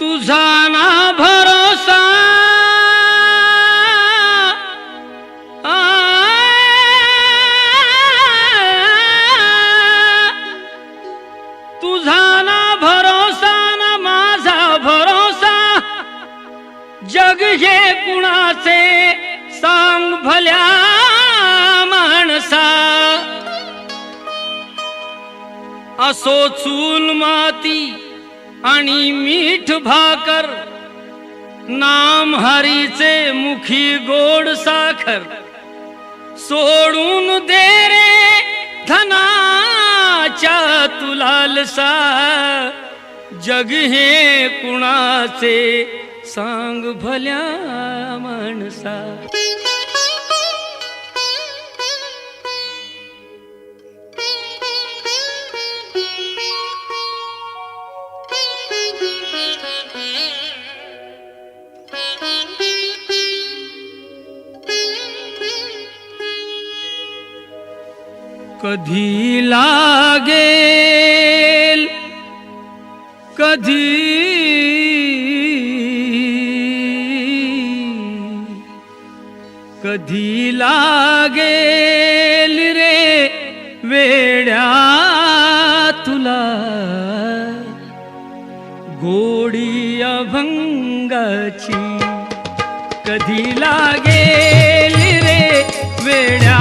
तुझा ना भरोसा. तुझा ना भरोसा ना माझा भरोसा. जग हे कुणाचे सांग भल्या माणसा. असो चूल माती आणि मीठ भाकर नाम हरीचे मुखी गोड साखर. सोडून दे रे धनाच्या तुलालसा जग हे कुणाचे सांग भल्या माणसा. कधी लागेल? कधी? कधी लागेल रे वेड्या तुला? गोडी अभंगाची कधी लागेल रे वेड्या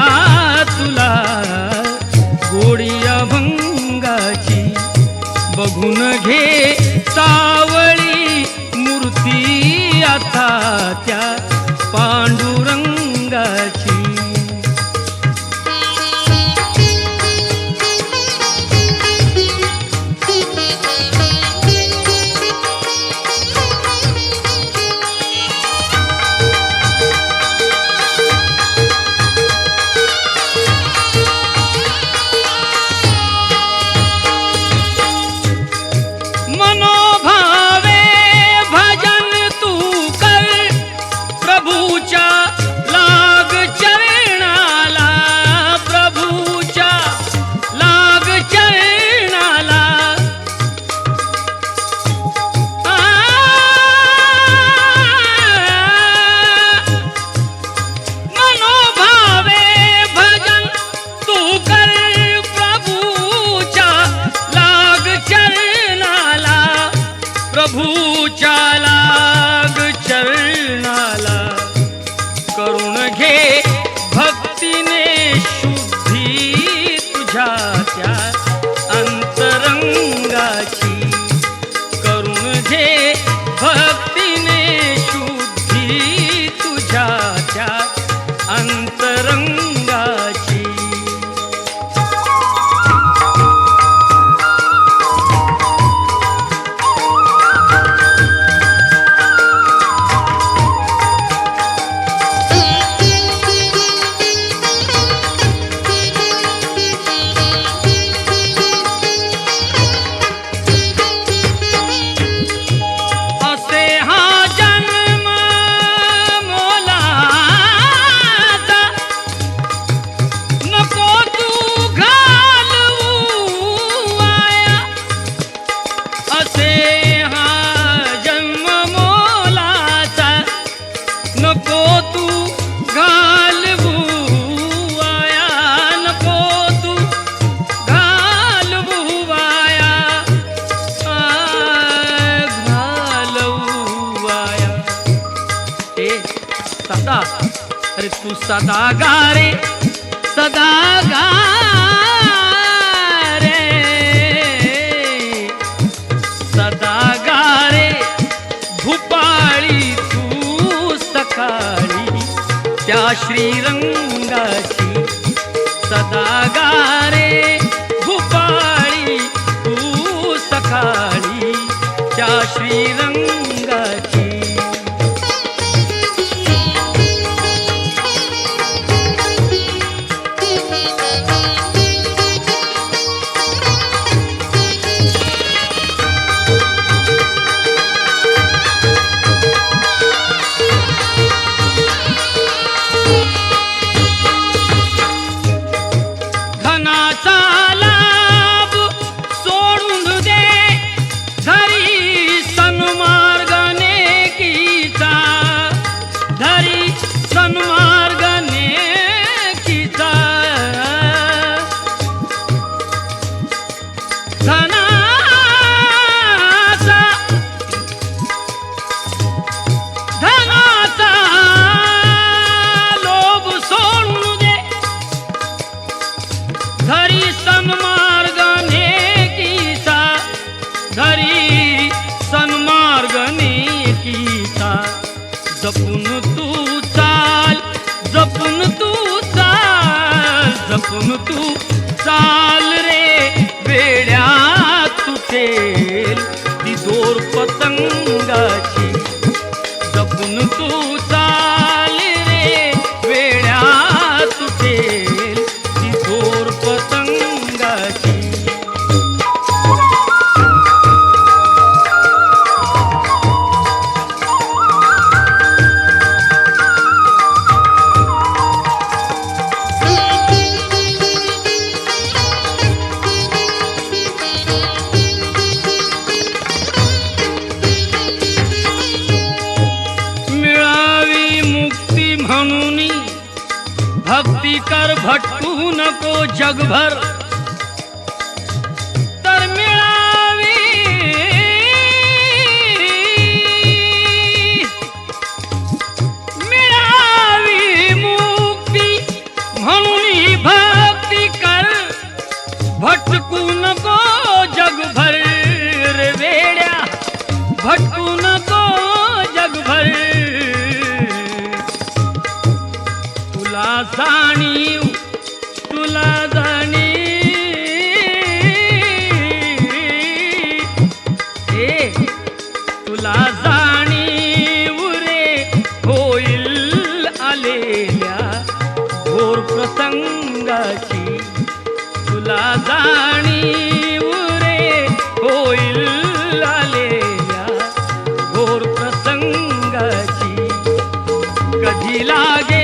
बघून घे सावळी मूर्ती आता त्या नको तू घालवू वाया नको तू घालवू वाया घालवाया ए सदा अरे तू सदा गारे सदा गा त्या श्रीरंगाची. सदा गारे भूपाळी तू सकाळी. त्या श्रीरंग भक्ती कर भटकू नको जगभर। तर मिळावी। मिळावी मुक्ती म्हणून भक्ती कर। भटकू नको जगभर। जाणीव तुला जाणी हे तुला जाणीव रे होईल आलेल्या घोर प्रसंगाची. तुला जाणीव रे होईल आलेल्या घोर प्रसंगाची. कधी लागे